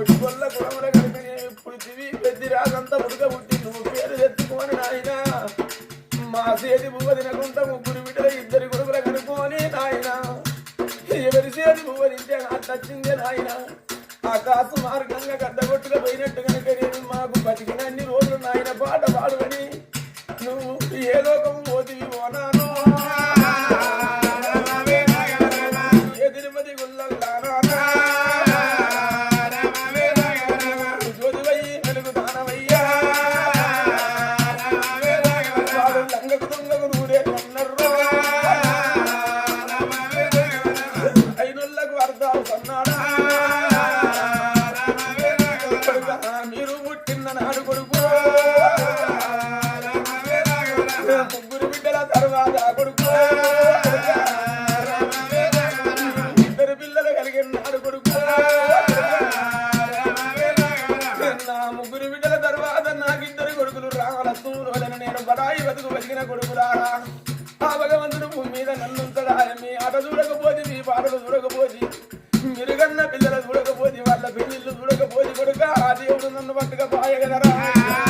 నోటి వల్ల కులముల కలిపి పుడితివి పెద్ది రాకంతా ఉడక పుట్టి నువ్వు పేరు తెచ్చుకోని నాయన. మా సేది బువ్వ తినకుండా ముగ్గురు బిడ్డల ఇద్దరు కొడుకుల కనుకోని నాయన. ఎవరి సేది బువ్వ తింటే నాకు తచ్చిందే నాయన. ఆ కాసు మార్గంగా గడ్డగొట్టుగా పోయినట్టు కనుక నేను మాకు బతికినన్ని రోజులు నాయన పాట పాడుకొని లంగకు దొంగకు నూరే కన్నర్రో ఐనుళ్ళకు అర్థాలు సన్నాడా మీరు పుట్టిన నాడు కొడుకు ముగ్గురు బిడ్డల తర్వాత కొడుకు ఇద్దరు పిల్లలు కలిగిన నాడు కొడుకు ముగ్గురు బిడ్డల తర్వాత నాకిద్దరు కొడుకులు వలన నేను బడాయి బతుకు బతికిన కొడుకులారా ఆ భగవంతుడు భూమి మీద నన్నుంతడా మీ ఆట చూడకపోతే మీ పాటలు చూడకపోతే మిరుగన్న పిల్లలు చూడకపోతే వాళ్ళ పెళ్ళిళ్ళు చూడకపోతే కొడుక ఆ దేవుడు నన్ను పట్టుక పాయగలరా